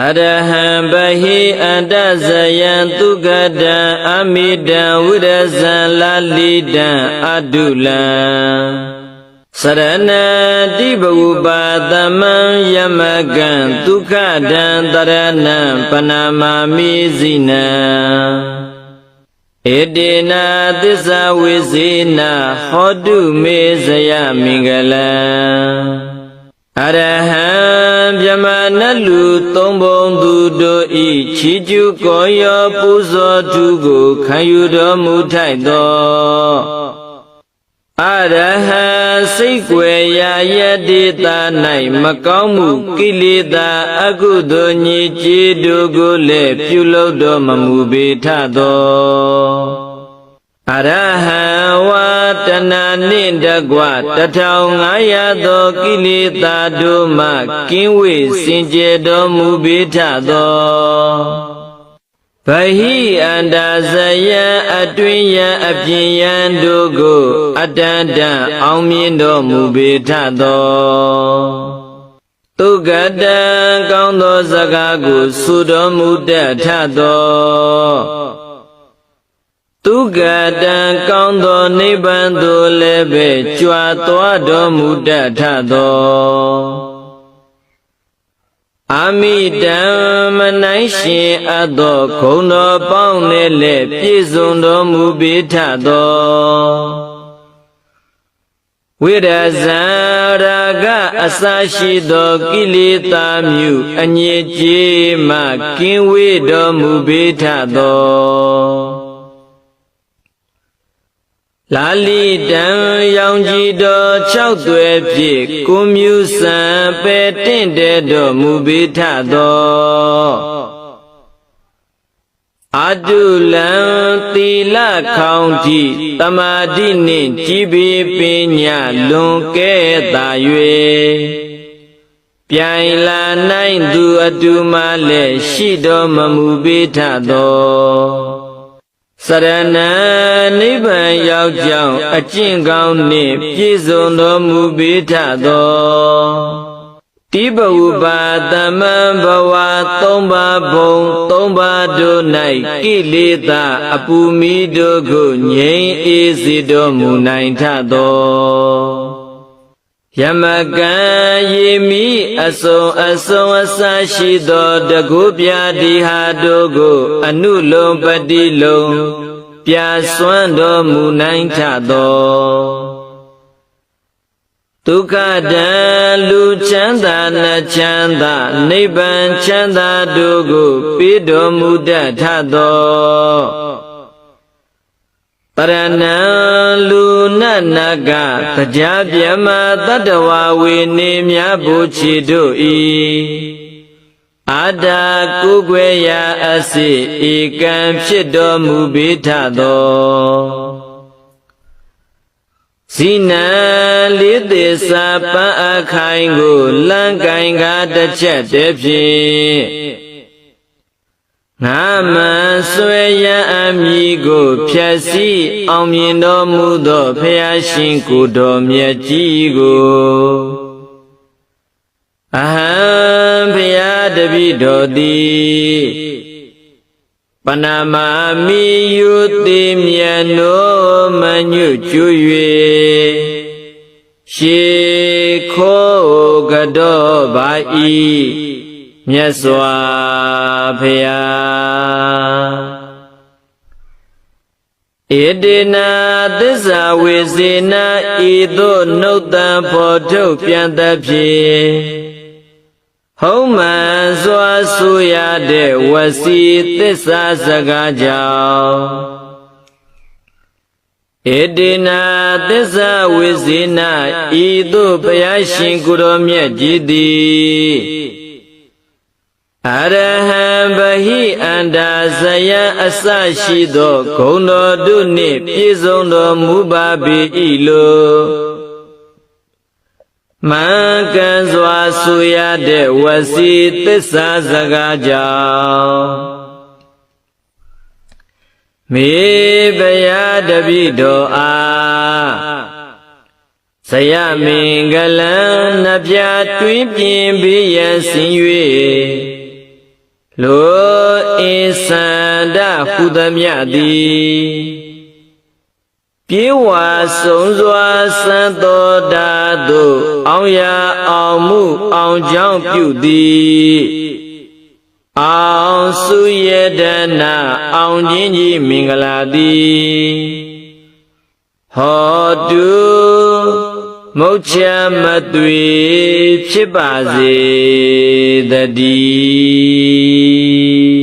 အရဟံဘဟိအန္တဇယံသူကတံအမိတံဝိရဇံလာလိတံအတုလံစရဏတိဘဝပါသမံယမကံဒုက္ခတံတရဏံပနာမာမိဇိနံဧတေနာသစ္စာဝိဇေနာဟောတုမေဇယမင်္ဂလံအရဟံ မြမနလူသုံးပုံသူတို့ဤချီကျူကောယောပူဇော်သူကိုခံယူတော်မူထိုက်သောအရဟံစိတ်ွယ်ရာယတိတာ၌မကောင်းမှုကိလေသာအကုသိုလ်ညစ်ကြေးတို့ကိုလည်းပြုလုပ်တော်မမူပေထသောအရဟံဝါ တဏနှင့်တကွ1500သောကိလေသာတို့မှကင်းဝေးစင်ကြယ်တော်မူပေထသောဗဟိအန္တာဇယံအတွင်ယံအပြင်ယံတို့ကိုအတန္တံအောင်မြင်တော်မူပေထသောသူကတံကောင်းသောစကားကိုဆုတော်မူတတ်ထသော သူကတံကောင်းသောနိဗ္ဗာန်သို့လည်းပဲကြွာသွားတော်မူတတ်ထသောအမိတံမနိုင်ရှင်အပ်သောဂုဏ်တော်ပေါင်းနဲ့လည်းပြည့်စုံတော်မူပေထသောဝိရဇံရာဂအစရှိသောကိလေသာမျိုးအညစ်အကြေးမှကင်းဝေးတော်မူပေထသော လာလီတံရောင်ကြည်တော်၆သွဲဖြင့်ကိုမြူဆံပဲတင့်တဲ့တော်မူပေထသောအတုလံသီလခေါင်တိတမာတိနှင့်ကြည်ပေပညာလွန်ကဲ့သာ၍ပြိုင်လာနိုင်သူအတူမှလည်းရှိတော်မမူပေထသော စရဏနိဗ္ဗာန်ရောက်ကြောင်းအကျင့်ကောင်းနှင့်ပြည့်စုံတော်မူပေထသောတိဘဝပါသမံဘဝသုံးပါးဘုံသုံးပါးတို့၌ကိလေသာအပူမီတို့ကိုငြိမ်းအေးစေတော်မူနိုင်ထသော ယမကံယေမိအစုံအစုံအစရှိသောတကုပြာတိဟာတို့ကိုအနုလုံပတိလုံ ပြစွမ်းတော်မူနိုင်ထသောဒုက္ခတံလူချမ်းသာနှချမ်းသာနိဗ္ဗာန်ချမ်းသာတို့ကိုပေးတော်မူတတ်ထသောပရဏံလူ နတ်နကတရားပြမတတ္တဝဝေနေမြဘုချီတို့ဤအာတာကုကွယ်ရာအစိဧကံဖြစ်တော်မူပေထသောဇိနံလေးသစ္စာပန်းအခိုင်ကိုလန့်ကင်ကားတစ်ချက်တည်းဖြင့် ငါမဆွေရန်အမိကိုဖြည့်စည်းအောင်မြင်တော်မူသောဖျားရှင်ကိုတော်မြတ်ကြီးကိုအဟံဖျားတပိတော်သည်ပဏမာမိယုတိမြတ်နိုးမညွကျွ၍ရှေခိုးကတော့ပါ၏ မြတ်စွာဘုရားဣတိနာသစ္စာဝေစေနာဤသို့နှုတ်တံဖော်ထုတ်ပြန်သဖြင့်ဟုံးမှန်စွာဆူရတဲ့ဝစီသစ္စာစကားကြောင့်ဧတေနာသစ္စာဝေစေနာဤသို့ဘုရားရှင်ကိုရောမြတ်ကြီးသည် အရဟံဗဟိအန္တာဇယံအစရှိသောဂုဏ်တော်တို့နှင့်ပြည့်စုံတော်မူပါပေ၏လိုမံကံစွာဆူရတဲ့ဝစီသစ္စာစကားကြောင့်မေဘယာတပိတော်အားဇယမင်္ဂလံနှပြတွင်ပြင်ဘေးရန်ဆင်၍ လောဧသန္တဟုသမျှသည်ပြေဝါဆုံးစွာစံတော်တာသို့အောင်ရအောင်မှုအောင်ကြောင်းပြုသည်အောင်စုရတနာအောင်ခြင်းကြီးမင်္ဂလာသည်ဟောတု မုတ်ချမသွေဖြစ်ပါစေတည်း